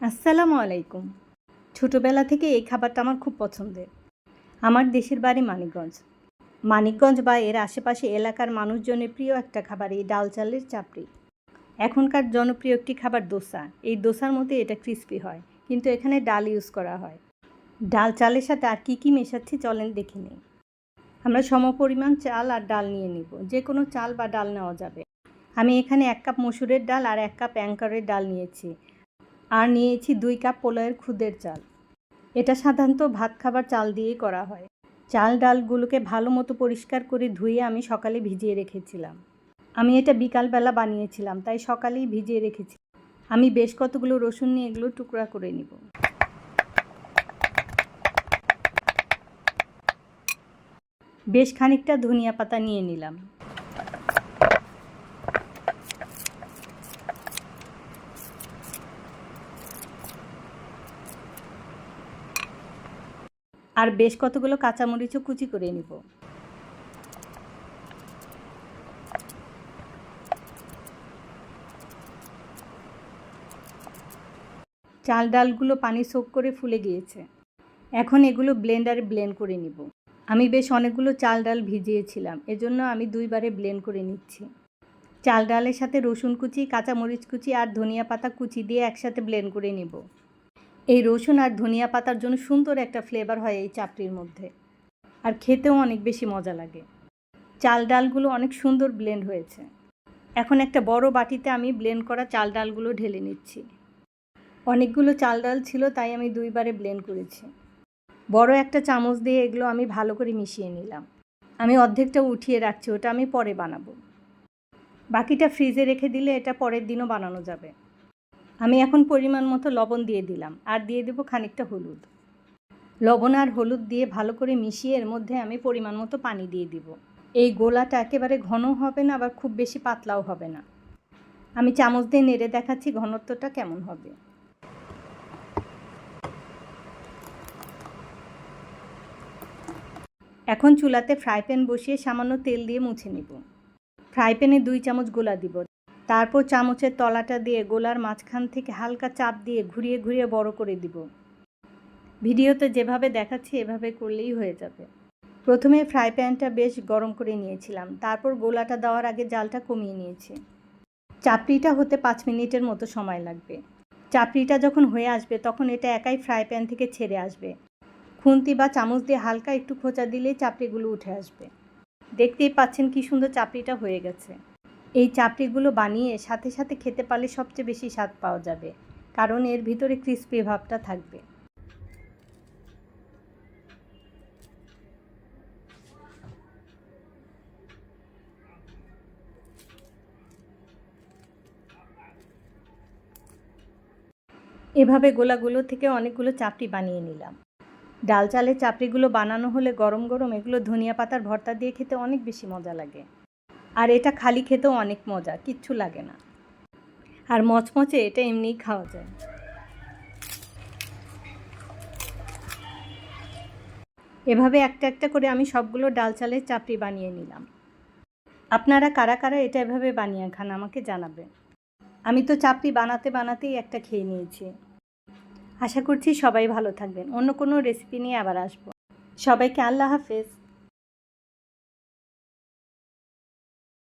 আসসালামু আলাইকুম। ছোটোবেলা থেকে এই খাবারটা আমার খুব পছন্দের। আমার দেশের বাড়ি মানিকগঞ্জ। মানিকগঞ্জ বা এর আশেপাশে এলাকার মানুষজনের প্রিয় একটা খাবার এই ডাল চালের চাপড়ি। এখনকার জনপ্রিয় একটি খাবার দোসা। এই দোসার মধ্যে এটা ক্রিস্পি হয়, কিন্তু এখানে ডাল ইউজ করা হয়। ডাল চালের সাথে আর কী কী মেশাচ্ছি চলেন দেখে নিই। আমরা সমপরিমাণ চাল আর ডাল নিয়ে নিব। যে কোনো চাল বা ডাল নেওয়া যাবে। আমি এখানে এক কাপ মসুরের ডাল আর এক কাপ অ্যাঙ্কারের ডাল নিয়েছি। আর নিয়েছি দুই কাপ পোলাওয়ের খুদের চাল। এটা সাধারণত ভাত খাবার চাল দিয়েই করা হয়। চাল ডালগুলোকে ভালো মতো পরিষ্কার করে ধুয়ে আমি সকালে ভিজিয়ে রেখেছিলাম। আমি এটা বিকালবেলা বানিয়েছিলাম, তাই সকালেই ভিজিয়ে রেখেছি। আমি বেশ কতগুলো রসুন নিয়ে এগুলো টুকরা করে নিব। বেশ খানিকটা ধনিয়া পাতা নিয়ে নিলাম। আর বেশ কতগুলো কাঁচামরিচও কুচি করে নিব। চাল ডালগুলো পানি সোক করে ফুলে গিয়েছে। এখন এগুলো ব্লেন্ডারে ব্লেন্ড করে নিব। আমি বেশ অনেকগুলো চাল ডাল ভিজিয়েছিলাম, এজন্য আমি দুইবারে ব্লেন্ড করে নিচ্ছি। চাল ডালের সাথে রসুন কুচি, কাঁচামরিচ কুচি আর ধনিয়া পাতা কুচি দিয়ে একসাথে ব্লেন্ড করে নিব। এই রসুন আর ধনিয়া পাতার জন্য সুন্দর একটা ফ্লেভার হয় এই চাপড়ির মধ্যে। আর খেতেও অনেক বেশি মজা লাগে। চাল ডালগুলো অনেক সুন্দর ব্লেন্ড হয়েছে। এখন একটা বড় বাটিতে আমি ব্লেন্ড করা চাল ডালগুলো ঢেলে নিচ্ছি। অনেকগুলো চাল ডাল ছিল, তাই আমি দুইবারে ব্লেন্ড করেছি। বড় একটা চামচ দিয়ে এগুলো আমি ভালো করে মিশিয়ে নিলাম। আমি অর্ধেকটা উঠিয়ে রাখছি, ওটা আমি পরে বানাবো। বাকিটা ফ্রিজে রেখে দিলে এটা পরের দিনও বানানো যাবে। আমি এখন পরিমাণ মতো লবণ দিয়ে দিলাম। আর দিয়ে দেবো খানিকটা হলুদ। লবণ আর হলুদ দিয়ে ভালো করে মিশিয়ে এর মধ্যে আমি পরিমাণ মতো পানি দিয়ে দিব। এই গোলাটা একেবারে ঘন হবে না, আবার খুব বেশি পাতলাও হবে না। আমি চামচ দিয়ে নেড়ে দেখাচ্ছি ঘনত্বটা কেমন হবে। এখন চুলাতে ফ্রাই প্যান বসিয়ে সামান্য তেল দিয়ে মুছে নিব। ফ্রাই প্যানে দুই চামচ গোলা দিব। তারপর চামচের তলাটা দিয়ে গোলার মাঝখান থেকে হালকা চাপ দিয়ে ঘুরিয়ে ঘুরিয়ে বড় করে দিব। ভিডিওতে যেভাবে দেখাচ্ছি, এভাবে করলেই হয়ে যাবে। প্রথমে ফ্রাই প্যানটা বেশ গরম করে নিয়েছিলাম। তারপর গোলাটা দেওয়ার আগে জালটা কমিয়ে নিয়েছি। চাপড়িটা হতে পাঁচ মিনিটের মতো সময় লাগবে। চাপড়িটা যখন হয়ে আসবে, তখন এটা একাই ফ্রাই প্যান থেকে ছেড়ে আসবে। খুন্তি বা চামচ দিয়ে হালকা একটু খোঁচা দিলেই চাপড়িগুলো উঠে আসবে। দেখতেই পাচ্ছেন কি সুন্দর চাপড়িটা হয়ে গেছে। এই চাপড়িগুলো বানিয়ে সাথে সাথে খেতে পারলে সবচেয়ে বেশি স্বাদ পাওয়া যাবে, কারণ এর ভিতরে ক্রিস্পি ভাবটা থাকবে। এভাবে গোলাগুলো থেকে অনেকগুলো চাপড়ি বানিয়ে নিলাম। ডাল চালের চাপড়িগুলো বানানো হলে গরম গরম এগুলো ধনিয়া পাতার ভর্তা দিয়ে খেতে অনেক বেশি মজা লাগে। আর এটা খালি খেতেও অনেক মজা, কিচ্ছু লাগে না। আর মচমচে এটা এমনিই খাওয়া যায়। এভাবে একটা একটা করে আমি সবগুলো ডাল চালের চাপড়ি বানিয়ে নিলাম। আপনারা কারা কারা এটা এভাবে বানিয়ে খান আমাকে জানাবেন। আমি তো চাপড়ি বানাতে বানাতেই একটা খেয়ে নিয়েছি। আশা করছি সবাই ভালো থাকবেন। অন্য কোনো রেসিপি নিয়ে আবার আসব। সবাইকে আল্লাহ হাফেজ।